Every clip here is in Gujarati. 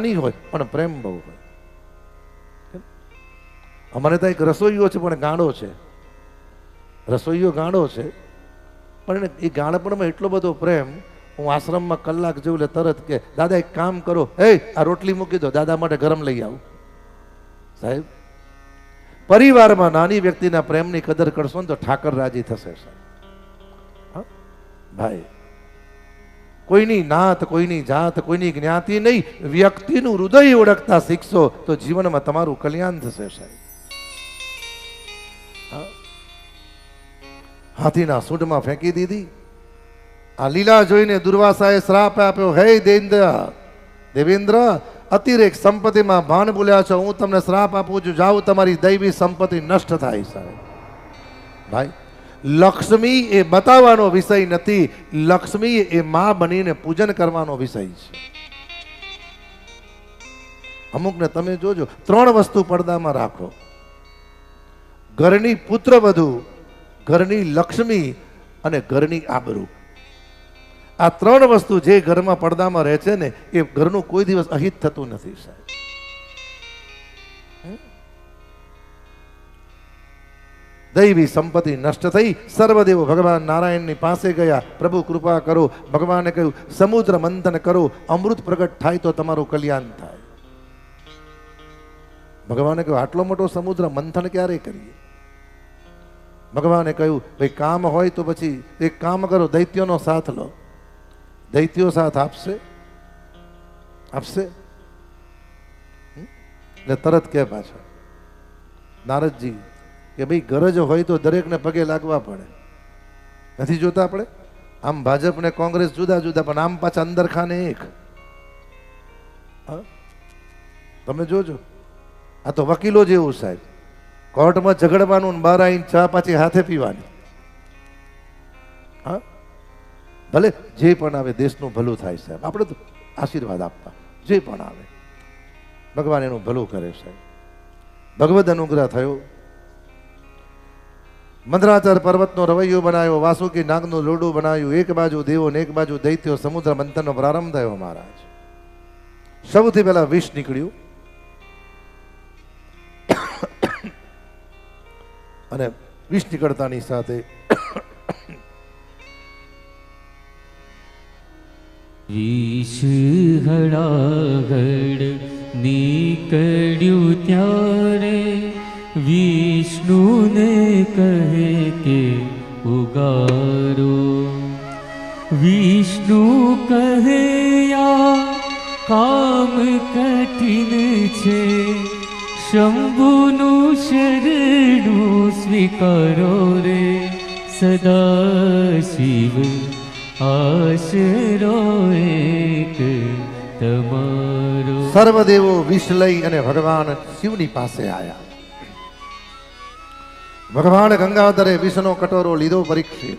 નાની હોય, પણ પ્રેમ બહુ હોય. અમારે ત્યાં એક રસોઈયો છે, પણ ગાંડો છે. રસોઈયો ગાંડો છે, પણ એને એ ગાંડપણમાં એટલો બધો પ્રેમ, હું આશ્રમમાં કલાક જેવું એટલે તરત કે, દાદા, એક કામ કરો. હે, આ રોટલી મૂકી દો, દાદા માટે ગરમ લઈ આવું. સાહેબ, પરિવારમાં નાની વ્યક્તિના પ્રેમની કદર કરશો ને તો ઠાકર રાજી થશે, સાહેબ? ભાઈ કોઈની નાત, કોઈની જાત, કોઈની જ્ઞાતિ નહીં. વ્યક્તિનું હૃદય ઓળખતા શીખશો તો જીવનમાં તમારું કલ્યાણ થશે સાહેબ? હાથીના સૂંઢમાં ફેંકી દીધી. આ લીલા જોઈને દુર્વાસાએ શ્રાપ આપ્યો, હે દેન્દ્ર, દેવેન્દ્ર અતિરેક સંપત્તિમાં ભાન બોલ્યા છો. હું તમને શ્રાપ આપું છું. જાઉં તમારી દૈવી સંપત્તિ નષ્ટ થાય સાહેબ. ભાઈ લક્ષ્મી એ બતાવવાનો વિષય નથી. લક્ષ્મી એ માં બનીને પૂજન કરવાનો વિષય છે. અમુકને તમે જોજો, ત્રણ વસ્તુ પડદામાં રાખો. ઘરની પુત્ર વધુ, ઘરની લક્ષ્મી અને ઘરની આબરૂ. આ ત્રણ વસ્તુ જે ઘરમાં પડદામાં રહે છે ને, એ ઘરનું કોઈ દિવસ અહિત થતું નથી, સાહેબ. દૈવી સંપત્તિ નષ્ટ થઈ સર્વદેવો ભગવાન નારાયણની પાસે ગયા. પ્રભુ કૃપા કરો. ભગવાને કહ્યું, સમુદ્ર મંથન કરો. અમૃત પ્રગટ થાય તો તમારું કલ્યાણ થાય. ભગવાને કહ્યું, આટલો મોટો સમુદ્ર મંથન ક્યારે કરીએ? ભગવાને કહ્યું, ભાઈ કામ હોય તો પછી એક કામ કરો, દૈત્યોનો સાથ લો. દૈત્યો સાથ આપશે? આપશે? એટલે તરત કે પાછા, નારદજી કે ભાઈ ગરજ હોય તો દરેકને પગે લાગવા પડે. નથી જોતા આપણે? આમ ભાજપ ને કોંગ્રેસ જુદા જુદા, પણ આમ પાછા અંદર ખાને એક? તમે જોજો. આ તો વકીલો જેવું સાહેબ. કોર્ટમાં ઝઘડવાનું ને બહાર આવીને ચા પાછી હાથે પીવાની. હા? ભલે, જે પણ આવે દેશનું ભલું થાય સાહેબ. આપણે તો આશીર્વાદ આપવા. જે પણ આવે. ભગવાન એનું ભલું કરે સાહેબ. ભગવદ અનુગ્રહ થયો. મંદરાચર પર્વતનો રવૈયો બનાવ્યો, વાસુકી નાગનું લોડું બનાવ્યું, એક બાજુ દેવો ને એક બાજુ દૈત્યો, સમુદ્ર મંથનનો પ્રારંભ થયો મહારાજ. સૌથી પહેલા વિષ નીકળ્યું. અને વિષ નીકળતાની સાથે નીકળ્યું ત્યારે વિષ્ણુને કહે કે ઉગારો. વિષ્ણુ કહે, આ કામ કઠિન છે. શંભુનું શરણું સ્વીકારો રે. સદા શિવ આશરો એક તમારો. સર્વદેવો વિષ અને ભગવાન શિવની પાસે આવ્યા ભગવાન ગંગાધરે વિષનો કટોરો લીધો પરીક્ષિત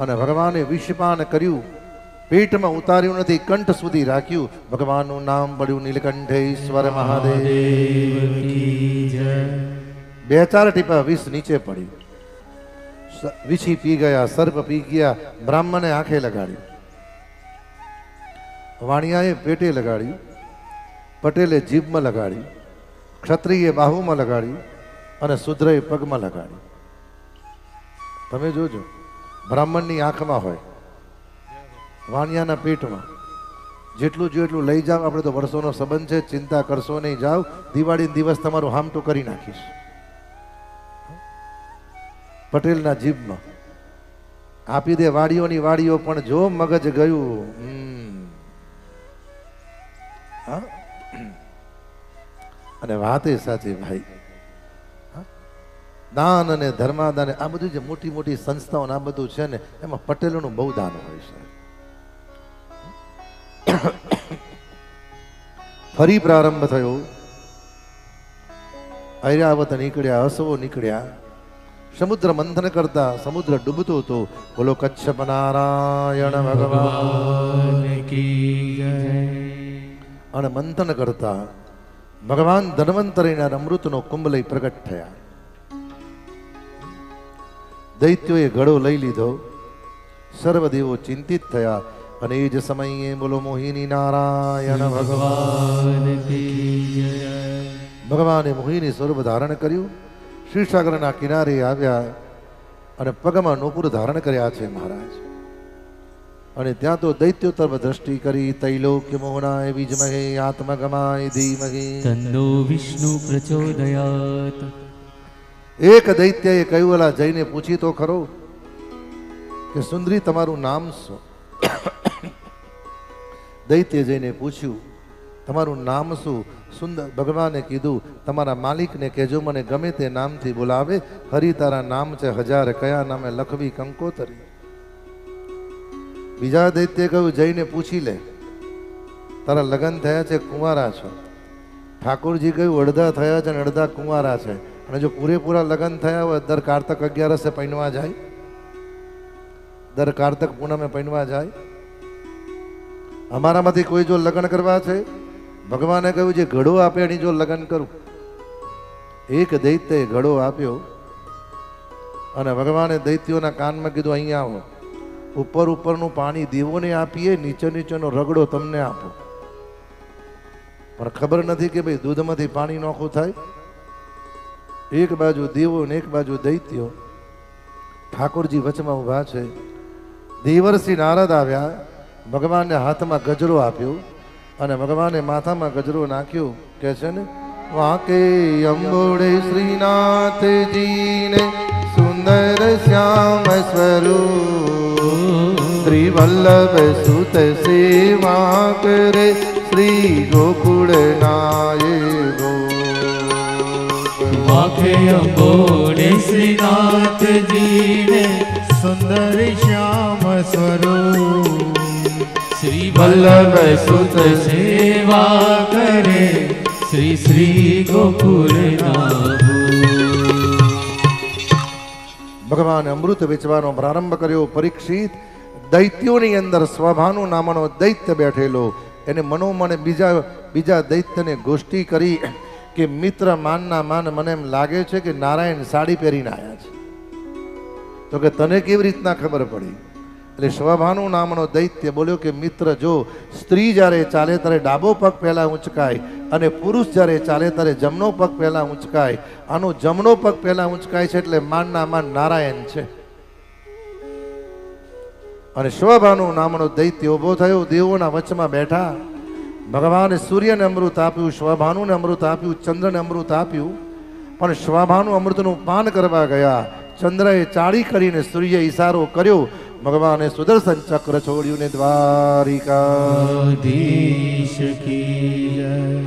અને ભગવાને વિષપાન કર્યું. પેટમાં ઉતાર્યું નથી, કંઠ સુધી રાખ્યું. ભગવાનનું નામ પડ્યું નીલકંઠેશ્વર મહાદેવ. બે ચાર ટીપા વિષ નીચે પડ્યું. વિછી પી ગયા, સર્પ પી ગયા, બ્રાહ્મણે આંખે લગાડ્યું વાણિયાએ પેટે લગાડ્યું. પટેલે જીભમાં લગાડ્યું ક્ષત્રિયે બાહુમાં લગાડ્યું. અને શુદ્રએ પગમાં લગાડ્યું તમે જોજો, બ્રાહ્મણની આંખમાં હોય, વાણિયાના પેટમાં જેટલું જો એટલું લઈ જાઓ, આપણે તો વર્ષોનો સંબંધ છે, ચિંતા કરશો નહીં, જાઓ, દિવાળીના દિવસ તમારું હામટું કરી નાખીશ પટેલના જીભમાં, આપી દે વાડીઓની વાડીઓ, પણ જો મગજ ગયું? અને વાત એ સાચી ભાઈ? દાન અને ધર્માદાન, આ બધું જે મોટી મોટી સંસ્થાઓ આ બધું છે ને, એમાં પટેલોનું બહુ દાન હોય છે. ફરી પ્રારંભ થયો. ઐરાવત નીકળ્યા, હસવો નીકળ્યા. સમુદ્ર મંથન કરતા સમુદ્ર ડૂબતો હતો. બોલો, કચ્છપ નારાયણ ભગવાન અને મંથન કરતા ભગવાન ધન્વંતરીના અમૃતનો કુંભ લઈ પ્રગટ થયા. દૈત્યોએ ઘડો લઈ લીધો. સર્વદેવો ચિંતિત થયા અને એ જ સમયે બોલો, મોહિની નારાયણ ભગવાન ભગવાન મોહિની સ્વરૂપ ધારણ કર્યું. શિવસાગરના કિનારે આવ્યા અને પગમાં નોપુર ધારણ કર્યા છે મહારાજ. અને ત્યાં તો દૈત્યો તરફ દ્રષ્ટિ કરી તૈલોક્ય મોહનાય વિજમહે, આત્મગમાય ધીમહે. તન્નો વિષ્ણુ પ્રચોદયાત. એક દૈત્યએ કહ્યું એલા જઈને પૂછી તો ખરો કે, સુંદરી, તમારું નામ શું? દૈત્ય જઈને પૂછ્યું, તમારું નામ શું? સુંદર ભગવાને કીધું, તમારા માલિકને કહેજો, મને ગમે તે નામથી બોલાવે. હરી, તારા નામ છે હજાર, કયા નામે લખવી કંકોતરી. બીજા દૈત્ય કહ્યું, જઈને પૂછી લે. તારા લગ્ન થયા છે, કુંવારા છો. ઠાકોરજી કહ્યું, અડધા થયા છે અને અડધા કુંવારા છે. અને જો પૂરેપૂરા લગ્ન થયા હોય, દર કારતક અગિયારસે પૈણવા જાય. દર કારતક પૂનમે પૈણવા જાય. અમારામાંથી કોઈ જો લગ્ન કરવા છે, ભગવાને કહ્યું જે ઘડો આપે એની જો લગ્ન કરું. એક દૈત્યએ ઘડો આપ્યો અને ભગવાને દૈત્યોના કાનમાં કીધું, અહીંયા આવો. ઉપર ઉપરનું પાણી દેવોને આપીએ, નીચે નીચેનો રગડો તમને આપો. પણ ખબર નથી કે ભાઈ દૂધમાંથી પાણી નોખું થાય? એક બાજુ દેવો ને એક બાજુ દૈત્યો. ઠાકોરજી વચમાં ઊભા છે. દેવર્ષિ નારદ આવ્યા. ભગવાનને હાથમાં ગજરો આપ્યો અને ભગવાને માથામાં ગજરો નાખ્યો. કે છે ને, વાકે અંબોડે શ્રીનાથજીને સુંદર શ્યામ સ્વરૂપ. શ્રી વલ્લભ સુત સેવા કરે શ્રી ગોકુળ નાય વાખે અંબોડે શ્રીનાથજીને સુંદર શ્યામ સ્વરૂપ. શ્રી વલ્લભ સુત સેવા કરે શ્રી શ્રી ગોકુલ ભગવાન અમૃત વેચવાનો પ્રારંભ કર્યો, પરીક્ષિત દૈત્યોની અંદર સ્વભાનુ નામનો દૈત્ય બેઠેલો. એને મનોમન બીજા બીજા દૈત્યને ગોષ્ઠી કરી કે મિત્ર માનના માન મને એમ લાગે છે કે નારાયણ સાડી પહેરીને આવ્યા છે. તો કે તને કેવી રીતના ખબર પડી? એટલે સ્વભાનુ નામનો દૈત્ય બોલ્યો કે, મિત્ર, જો સ્ત્રી જ્યારે ચાલે ત્યારે ડાબો પગ પહેલા ઊંચકાય અને પુરુષ જ્યારે ચાલે ત્યારે જમણો પગ પહેલા ઊંચકાય. આનો જમણો પગ પહેલા ઊંચકાય છે એટલે માનના માન નારાયણ છે. અને સ્વભાનુ નામનો દૈત્ય ઊભો થયો, દેવોના વચમાં બેઠા. ભગવાને સૂર્યને અમૃત આપ્યું શ્વભાનુને અમૃત આપ્યું, ચંદ્રને અમૃત આપ્યું, પણ શ્વભાનું અમૃતનું પાન કરવા ગયા. ચંદ્રએ ચાળી કરીને સૂર્ય ઈશારો કર્યો. ભગવાને સુદર્શન ચક્ર છોડ્યું ને દ્વારિકા.